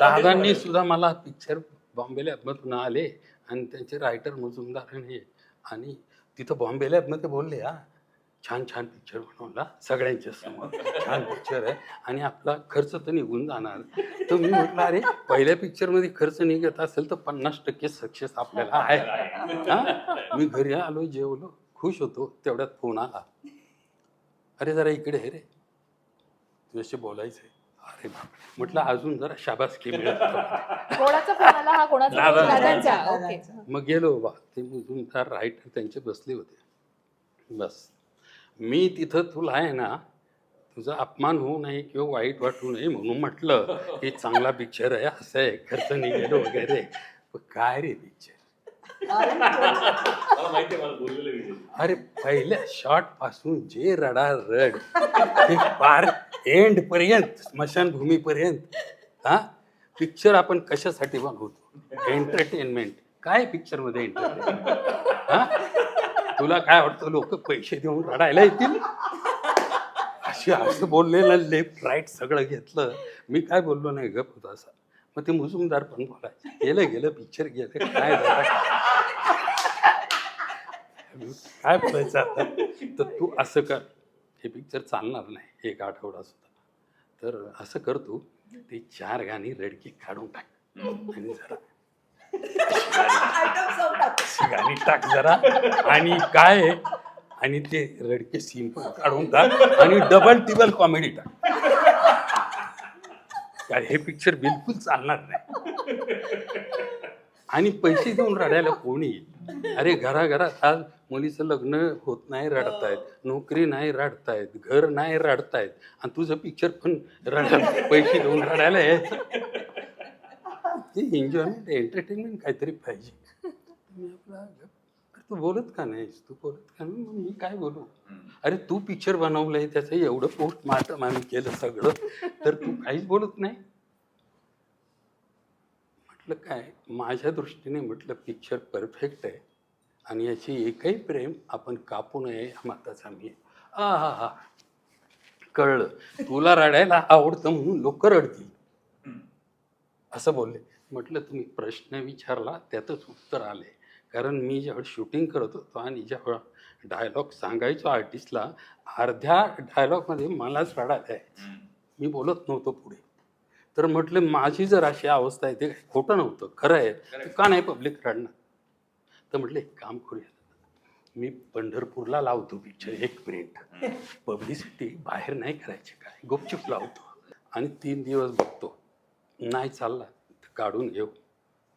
दादांनी सुद्धा मला पिक्चर बॉम्बे लॅबमधून आले आणि त्यांचे रायटर मुजुमदार आणि हे. आणि तिथं बॉम्बे लॅबमध्ये बोलले हा छान छान पिक्चर बनवला सगळ्यांच्या समोर. छान पिक्चर आहे. आणि आपला खर्च तर निघून जाणार. तर मी म्हटलं अरे पहिल्या पिक्चरमध्ये खर्च निघत असेल तर पन्नास टक्के सक्सेस आपल्याला आहे. हा? मी घरी आलो जेवलो खुश होतो. तेवढ्यात फोन आला. अरे जरा इकडे हे रे. तुझ्याशी बोलायचंय. अरे बाप म्हटलं अजून जरा शाबासकी मिळत कोणाचा फोन आला? हा कोणाचा? दादा. दादांचा. ओके. दादांचा. मग गेलो बाबा ते मुजुमदार रायटर त्यांचे बसले होते. बस. मी तिथं तुला आहे ना तुझा अपमान होऊ नये किंवा वाईट वाटू नये म्हणून म्हटलं की चांगला पिक्चर आहे असं आहे खर्च निघेल वगैरे. पण काय रे पिक्चर मला माहिती आहे मला बोललेलं विजय अरे पहिल्या शॉटपासून जे रडा रड ते पार एंड पर्यंत स्मशानभूमी हा? पिक्चर आपण कशासाठी बनवतो एंटरटेनमेंट. काय पिक्चरमध्ये एंटरटेनमेंट? हा? तुला काय वाटतं लोक पैसे देऊन रडायला येतील? अशी असं बोललेलं लेफ्ट राईट सगळं घेतलं. मी काय बोललो नाही गप होता असा. मग ते मुजुमदार पण बोलाय गेलं गेलं पिक्चर गेलं. काय झालं? काय बोलायचं आता? तर तू असं कर. ते पिक्चर चालणार नाही एक आठवडा सुद्धा. तर असं करतो ते चार गाणी रडकी काढून टाक. आणि जरा. टाक. गाणी टाक जरा. आणि काय आणि ते रडके सीन पण काढून टाक आणि डबल टिबल कॉमेडी टाक. काय हे पिक्चर बिलकुल चालणार नाही. आणि पैसे देऊन रडायला कोणी येईल? अरे घराघरात आज मुलीचं लग्न होत नाही रडतायत. नोकरी नाही रडतायत. घर नाही रडतायत. आणि तुझं पिक्चर पण रडायला पैसे देऊन रडायला यायचं ते एन्जॉयमेंट एंटरटेनमेंट काहीतरी पाहिजे. मी आपला तू बोलत का नाहीस? तू बोलत का नाही? मग मी काय बोलू? अरे तू पिक्चर बनवलंय त्याचं एवढं पोस्टमार्टम आम्ही केलं सगळं. तर तू काहीच बोलत नाही? म्हटलं काय? माझ्या दृष्टीने म्हटलं पिक्चर परफेक्ट आहे. आणि याची एकही प्रेम आपण कापू नये या मताचा मी. आ हा हा कळलं. तुला रडायला आवडतं म्हणून लोक रडतील. असं बोलले. म्हटलं तुम्ही प्रश्न विचारला त्यातच उत्तर आले. कारण मी जेव्हा शूटिंग करत होतो आणि जेव्हा डायलॉग सांगायचो आर्टिस्टला अर्ध्या डायलॉगमध्ये मलाच रडायला यायचं मी बोलत नव्हतो पुढे. तर म्हटलं माझी जर अशी अवस्था आहे ते काही खोटं नव्हतं खरं आहे का नाही पब्लिक रडणार? तर म्हटलं एक काम करूया. मी पंढरपूरला लावतो पिक्चर एक प्रिंट पब्लिसिटी बाहेर नाही करायची काय? गुपचूप लावतो आणि तीन दिवस बघतो. नाही चालला तर काढून घेऊ.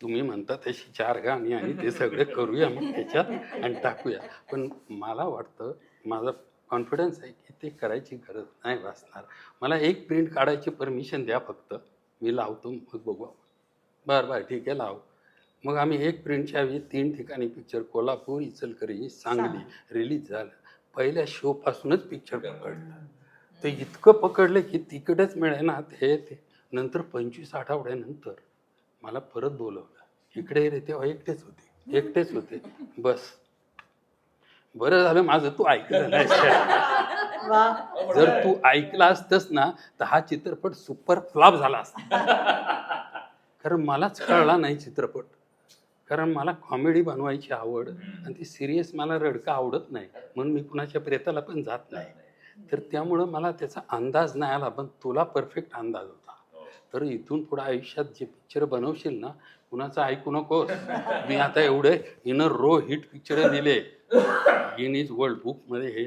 तुम्ही म्हणता तशी चार गाणी आणि ते सगळे करूया मग त्याच्यात आणि टाकूया. पण मला वाटतं माझा कॉन्फिडन्स आहे की ते करायची गरज नाही भासणार. मला एक प्रिंट काढायची परमिशन द्या फक्त. मी लावतो मग बघू बरं बरं ठीक आहे लाव. मग आम्ही एक प्रिंटच्या वेळी तीन ठिकाणी पिक्चर कोल्हापूर इचलकरंजी सांगली रिलीज झालं. पहिल्या शोपासूनच पिक्चर पकडलं. ते इतकं पकडलं की तिकडच मिळेना ते ते. नंतर पंचवीस आठवड्यानंतर मला परत बोलवलं. इकडे रे तेव्हा एकटेच होते. एकटेच होते. बस. बरं झालं माझं तू ऐकलं नाही वा. जर तू ऐकला असतस ना तर हा चित्रपट सुपर फ्लॉप झाला असता. कारण मलाच कळला नाही चित्रपट. कारण मला कॉमेडी बनवायची आवड आणि ती सिरियस मला रडका आवडत नाही. म्हणून मी कुणाच्या प्रेताला पण जात नाही. तर त्यामुळं मला त्याचा अंदाज नाही आला पण तुला परफेक्ट अंदाज होता. तर इथून पुढे आयुष्यात जे पिक्चर बनवशील ना कुणाचं ऐकू नको मी आता एवढे इन रो हिट पिक्चर दिले. गिनीज वर्ल्ड बुकमध्ये हे.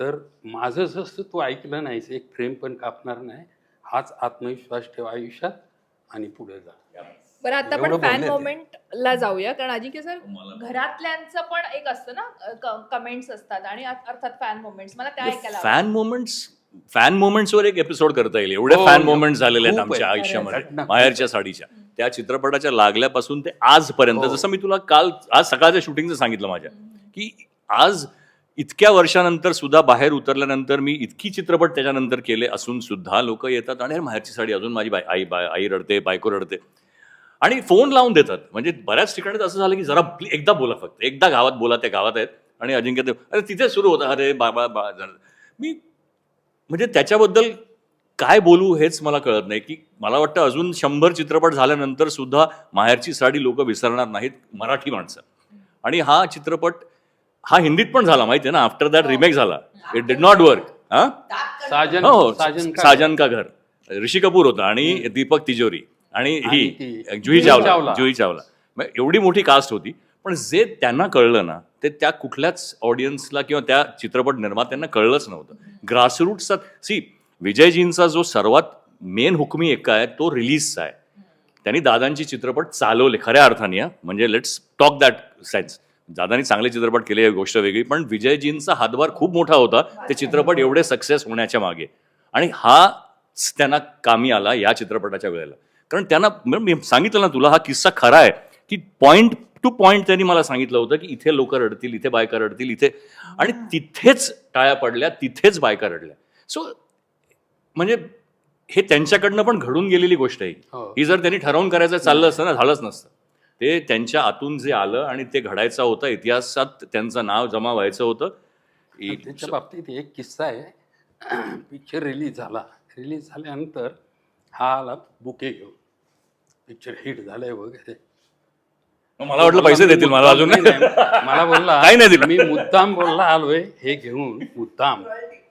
तर माझं जसं तू ऐकलं नाहीस एक फ्रेम पण कापणार नाही. हाच आत्मविश्वास ठेव आयुष्यात आणि पुढे जा. बरं आता आपण फॅन. मोमेंटला जाऊया. कारण अजिंक्य सर घरातल्यांचं पण एक असतं ना कमेंट्स असतात आणि अर्थात फॅन मोमेंट्स मला त्या ऐकायला. फॅन मोमेंट्स फॅन मोमेंट्सवर एक एपिसोड करता येईल. एवढे फॅन हो. मोमेंट झालेले आहेत आमच्या. आयुष्यामध्ये. माहेरच्या. साडीच्या. त्या चित्रपटाच्या लागल्यापासून ते आजपर्यंत. हो. जसं मी तुला काल आज सकाळच्या शूटिंगचं सांगितलं माझ्या. की आज इतक्या वर्षानंतर सुद्धा बाहेर उतरल्यानंतर मी इतकी चित्रपट त्याच्यानंतर केले असून सुद्धा लोक येतात आणि माहेरची साडी अजून माझी बाई आई बाय आई रडते बायको रडते. आणि फोन लावून देतात. म्हणजे बऱ्याच ठिकाणी असं झालं की जरा एकदा बोला फक्त. एकदा गावात बोला त्या गावात आहेत. आणि अजिंक्य देव अरे तिथे सुरू होतं. अरे बाबा बा मी म्हणजे त्याच्याबद्दल काय बोलू हेच मला कळत नाही की मला वाटतं अजून शंभर चित्रपट झाल्यानंतर सुद्धा माहेरची साडी लोक विसरणार नाहीत मराठी माणसं. आणि हा चित्रपट हा हिंदीत पण झाला माहिती आहे ना आफ्टर दॅट रिमेक झाला. इट डिड नॉट वर्क हा? साजन हो साजन का- साजन का घर. ऋषी कपूर होता आणि दीपक तिजोरी आणि ही ती जुही जुही चावला. चावला. जुही चावला. मग एवढी मोठी कास्ट होती पण जे त्यांना कळलं ना ते त्या कुठल्याच ऑडियन्सला किंवा त्या चित्रपट निर्मात्यांना कळलंच नव्हतं. ग्रासरूटचा सी विजयजींचा जो सर्वात मेन हुकमी एक्का आहे तो रिलीजचा आहे. त्यांनी दादांची चित्रपट चालवले खऱ्या अर्थाने हा. म्हणजे लेट्स टॉक दॅट सेन्स दादांनी चांगले चित्रपट केले ही गोष्ट वेगळी पण विजयजींचा हातभार खूप मोठा होता. ते चित्रपट एवढे सक्सेस होण्याच्या मागे. आणि हाच त्यांना कामी आला या चित्रपटाच्या वेळेला. कारण त्यांना म- सांगितलं ना तुला हा किस्सा खरा आहे की पॉइंट टू पॉइंट त्यांनी मला सांगितलं होतं की इथे लोक रडतील इथे बायका रडतील इथे. आणि तिथेच टाळ्या पडल्या तिथेच बायका रडल्या. सो म्हणजे हे त्यांच्याकडनं पण घडून गेलेली गोष्ट आहे. हो. ही जर त्यांनी ठरवून करायचं चाललं असतं ना झालंच नसतं. ते त्यांच्या आतून जे आलं आणि ते घडायचं होतं इतिहासात त्यांचं नाव जमा व्हायचं होतं त्याच्या बाबतीत एक किस्सा आहे पिक्चर रिलीज झाला रिलीज झाल्यानंतर हा आला बुके घेऊन पिक्चर हिट झालंय वगैरे मला वाटलं पैसे देतील मला अजून नाही, नाही. मला बोलला काही नाही दिलं. मी मुद्दाम बोलला आलोय हे घेऊन मुद्दाम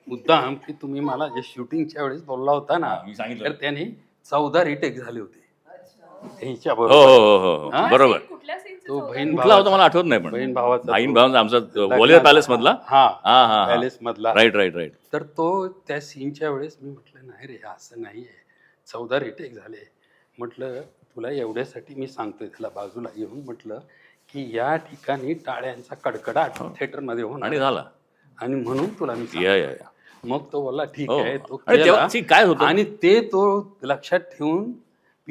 मुद्दाम की तुम्ही मला जे शूटिंगच्या वेळेस बोलला होता ना मी सांगितलं. तर त्याने चौदा रिटेक झाले होते त्यांच्या हो बरोबर हो हो हो हो हा? बरोबर कुठल्या तो? बहीण कुठला होता मला आठवत नाही पण बहीण भावाचा बहीण. भावाचा आमचा ग्वालियर पॅलेस मधला हा हा हा पॅलेस मधला राईट राईट राईट तर तो त्या सीनच्या वेळेस मी म्हटलं नाही रे असं नाही आहे चौदा रिटेक झाले म्हटलं तुला एवढ्यासाठी मी सांगतोय त्याला बाजूला घेऊन म्हटलं की या ठिकाणी टाळ्यांचा कडकडाट थिएटरमध्ये होणार आणि झाला आणि म्हणून तुला मी. या मग तो बोलला ठीक हो. आहे तो आणि केला. तेव्हा see, काय होतं? आणि ते तो लक्षात ठेवून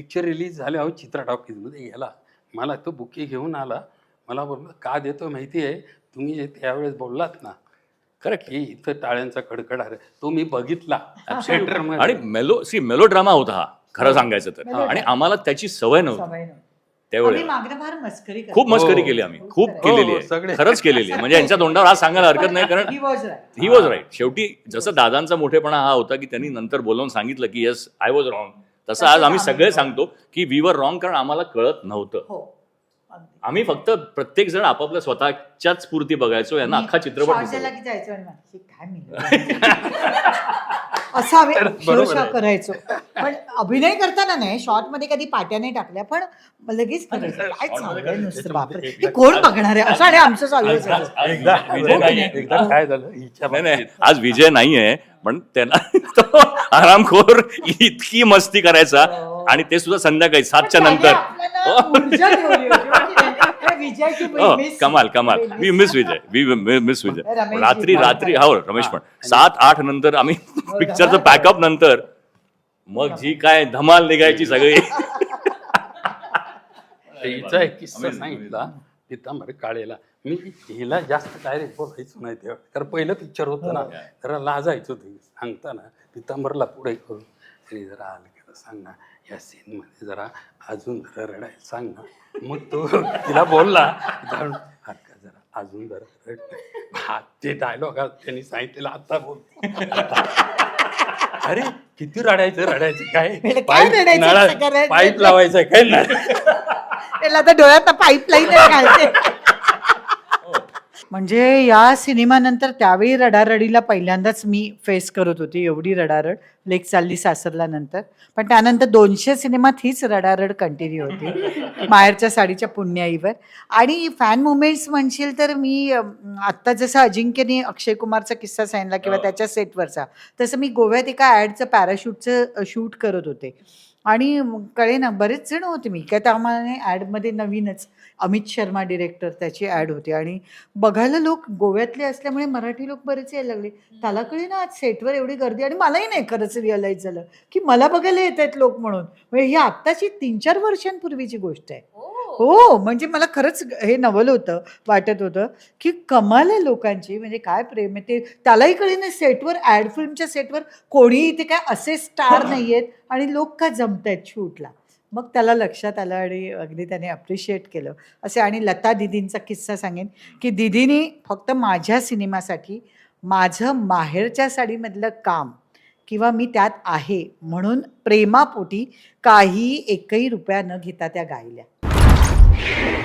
पिक्चर रिलीज झाल्यावर चित्रा टॉकीजमध्ये गेला मला तो बुके घेऊन आला. मला बोलला का देतो माहिती आहे तुम्ही जे त्यावेळेस बोललात ना करेक्ट की इथं टाळ्यांचा कडकडाट आहे. तो मी बघितला. आणि मेलो सी मेलो ड्रामा होता हा खरं सांगायचं तर. आणि आम्हाला त्याची सवय नव्हती. मस्करी करतो. खूप मस्करी हो. केली आम्ही. खूप हो, केलेली हो. आहे खरंच केलेली आहे. म्हणजे यांच्या तोंडावर आज सांगायला हरकत नाही कारण. ही. वॉज राईट शेवटी जसं दादांचा मोठेपणा हा होता की त्यांनी नंतर बोलवून सांगितलं की येस आय वॉज रॉंग तसं आज आम्ही सगळे सांगतो की वी वर रॉंग कारण आम्हाला कळत नव्हतं हो अगदी. आम्ही फक्त प्रत्येक जण आपापल्या स्वतःच्याच स्फूर्ती बघायचो यांना अख्खा चित्रपट shot दिसत झाला होता. की जायचं आणि म्हणायचं, "हे काय मिळालं?" असं आम्ही बरोबर शो आहे. करायचो पण अभिनय करताना नाही शॉर्टमध्ये कधी पाट्या नाही टाकल्या पण लगेच करायचं. काय चाललंय नुसतं बापरे हे कोण बघणार आहे असं आणि आमचं चालू असायचं. आज एकदा विजय नाहीये. एकदा काय झालं हिच्या नाही नाही बाबतीत. आज विजय नाहीये पण त्यांना तो आरामखोर इतकी मस्ती करायचा हो. आणि ते सुद्धा संध्याकाळी सातच्या पण त्याने नंतर आपल्याला हो. ऊर्जा ठेवली होती, माहिती आहे? हे विजयची हो, miss? कमाल. कमाल. We miss. Vijay we miss Vijay रात्री रात्री. हो रमेश पण. हा. सात आठ नंतर आम्ही पिक्चरचं पॅकअप नंतर मग जी काय धमाल निघायची सगळी. हिचा एक किस्सा सांगितला पितांबर काळेला. मी हिला जास्त काय रे बोलायचो नाही तेव्हा. कारण पहिलं पिक्चर होतं ना जरा लाजायचो ते सांगताना पितांबरला पुढे करून तरी जरा आलं की सांग ना या सीन मध्ये जरा अजून जरा रडायला सांग ना. मग तो तिला बोलला जरा अजून जरा रड. हा ते डायलॉग त्यांनी सांगितलेलं आता बोल अरे किती रडायचं रडायचं काय? रडायचं? नळा- करायचं? पाईप लावायचं काय नाही त्याला आता डोळ्यात पाईपलाईन घालते म्हणजे या सिनेमानंतर त्यावेळी रडारडीला पहिल्यांदाच मी फेस करत होती एवढी रडारड. लेक चालली सासरला नंतर. पण त्यानंतर दोनशे सिनेमात हीच रडारड कंटिन्यू होती माहेरच्या साडीच्या पुण्याईवर. आणि फॅन मुमेंट्स म्हणशील तर मी आत्ता जसं अजिंक्यने अक्षय कुमारचा किस्सा सांगितला किंवा हो. त्याच्या सेटवरचा तसं मी गोव्यात एका ॲडचं पॅराशूटचं शूट करत होते. आणि कळे ना बरेच जण होते मी. काय त्यामाने ॲडमध्ये नवीनच अमित शर्मा डिरेक्टर त्याची ॲड होती. आणि बघायला लोक गोव्यातले असल्यामुळे मराठी लोक बरेच यायला लागले. त्याला कळे ना आज सेटवर एवढी गर्दी आणि मलाही नाही खरंच रिअलाईज झालं की मला बघायला येत आहेत लोक म्हणून. म्हणजे ही आत्ताची तीन चार वर्षांपूर्वीची गोष्ट आहे. हो. हो. म्हणजे मला खरंच हे नवल होतं वाटत होतं की कमाल आहे लोकांची म्हणजे काय प्रेम आहे ते. त्यालाही कळेना सेटवर ॲड फिल्मच्या सेटवर कोणीही इथे काय असे स्टार नाही आहेत आणि लोक का जमत आहेत शूटला. मग त्याला लक्षात आलं आणि अगदी त्याने अप्रिशिएट केलं. असे आणि लता दिदींचा किस्सा सांगेन की दिदीने फक्त माझ्या सिनेमासाठी माझं माहेरच्या साडीमधलं काम किंवा मी त्यात आहे म्हणून प्रेमापोटी काही एकही रुपया न घेता त्या गायल्या. Yeah.